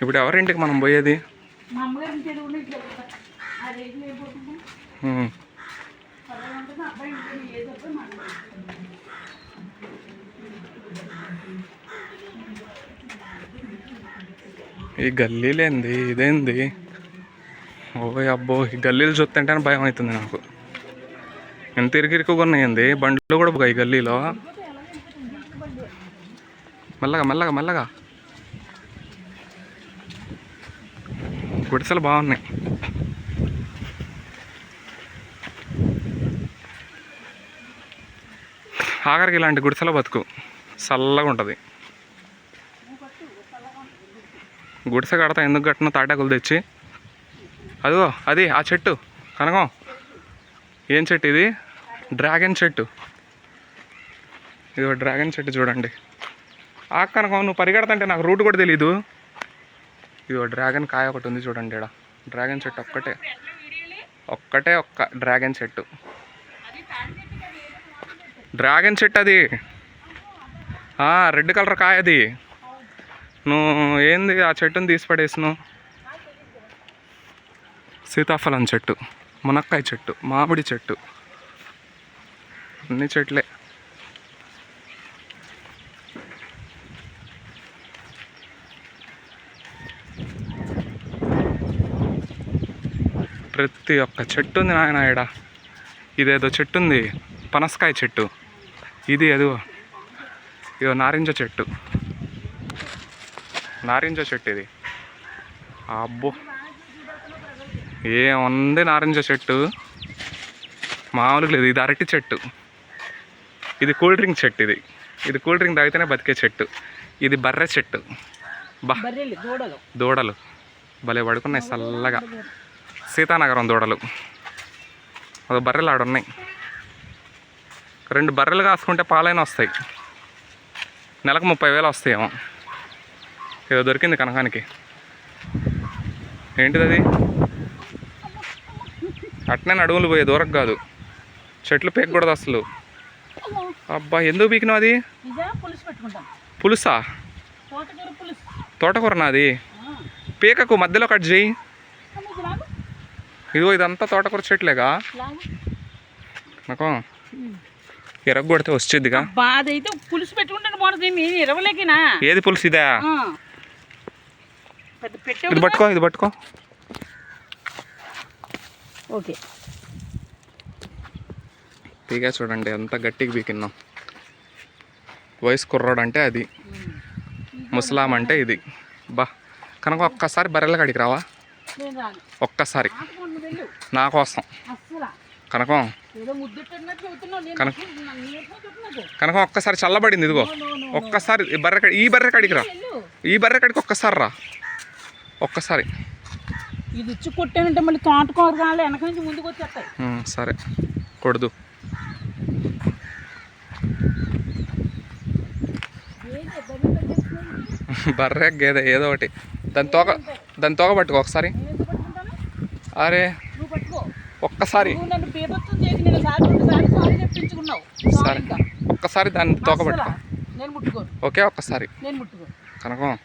ఇప్పుడు ఎవరింటికి మనం పోయేది? ఈ గల్లీలేంది? ఇదేంది? ఓయ్ అబ్బో ఈ గల్లీలు చూస్తుంటేనే భయం అవుతుంది నాకు. ఎంత ఇరికిరికుగా ఉన్నాయండి బండ్లు కూడా ఈ గల్లీలో. మెల్లగా మెల్లగా మెల్లగా. గుడిసెలు బాగున్నాయి. ఆఖరికి ఇలాంటి గుడిసెల బతుకు చల్లగా ఉంటుంది. గుడిసె కడతా ఎందుకు కట్టిన తాటాకులు తెచ్చి. అదిగో అది ఆ చెట్టు కనకం. ఏం చెట్టు ఇది? డ్రాగన్ చెట్టు. ఇదిగో డ్రాగన్ చెట్టు చూడండి. ఆ కనకం నువ్వు పరిగెడతంటే నాకు రూట్ కూడా తెలీదు. ఇదిగో డ్రాగన్ కాయ ఒకటి ఉంది చూడండి ఇక్కడ డ్రాగన్ చెట్టు ఒక్కటే. ఒక్కటే ఒక్క డ్రాగన్ చెట్టు. డ్రాగన్ చెట్టు అది. రెడ్ కలర్ కాయ అది. నువ్వు ఏంది ఆ చెట్టుని తీసి పడేసినావు? సీతాఫలం చెట్టు మునక్కాయ చెట్టు మామిడి చెట్టు. అన్ని చెట్లే. ప్రతి ఒక్క చెట్టు ఉంది నాయన ఈడ. ఇదేదో చెట్టు ఉంది పనసకాయ చెట్టు. ఇది ఏదో ఇదో నారింజ చెట్టు. నారింజ చెట్టు ఇది. అబ్బో. ఏముంది నారింజ చెట్టు? మామూలుగా లేదు. ఇది అరటి చెట్టు. ఇది కూల్ డ్రింక్ చెట్టు ఇది. ఇది కూల్ డ్రింక్ తాగితేనే బతికే చెట్టు. ఇది బర్రె చెట్టు. బా. దూడలు. భలే పడుకున్నాయి చల్లగా సీతానగరం దూడలు. అదో బర్రెలు ఆడ ఉన్నాయి రెండు బర్రెలు కాసుకుంటే పాలైన వస్తాయి. నెలకు ముప్పై వేలు వస్తాయేమో. ఏదో దొరికింది కనకానికి. ఏంటిది అది? అట్నే నడువులు పోయే దూరం కాదు. చెట్లు పేకూడదు అసలు. అబ్బా ఎందుకు పీకినావు అది? పులుసు తోటకూర నాది. పీకకు మధ్యలో కట్ చేయి. ఇదిగో ఇదంతా తోటకూర చెట్లేగా? లాగు నాకు ఎరగొడితే వచ్చిద్దిగా బాధ అయితే పులుసు పెట్టుకుంటాను నేను ఇరవలేకినా? ఏది పులుసు ఇదే? ఇది పట్టుకో ఇది పట్టుకో. ఓకే. పీగా చూడండి ఎంత గట్టిగా పీకిన్నాం వయసు కుర్రాడు అంటే అది. ముసలాం అంటే ఇది. బా కనుక ఒక్కసారి బర్రెల కాడికి రావా? ఒక్కసారి. నా కోసం. కనకం. కనుక-. కనకం ఒక్కసారి చల్లబడింది ఇదిగో. ఒక్కసారి బర్రె కాడి- ఈ బర్రె కాడికి రా. ఈ బర్రె కాడికి ఒక్కసారి రా. ఒక్కసారి. ఇది ఇచ్చి కొట్టానంటే మళ్ళీ తోటకూర కావాలి. వెనక నుంచి ముందుకు వచ్చేస్తాయి. సరే. కొడదు. బర్రె గేదె ఏదో ఒకటి. దాని తోక దాని తోక పట్టుకో ఒకసారి. అరే ఒక్కసారి. సారి ఒక్కసారి దాన్ని తోక పట్టుకో. ఒకే ఒక్కసారి. కనకం.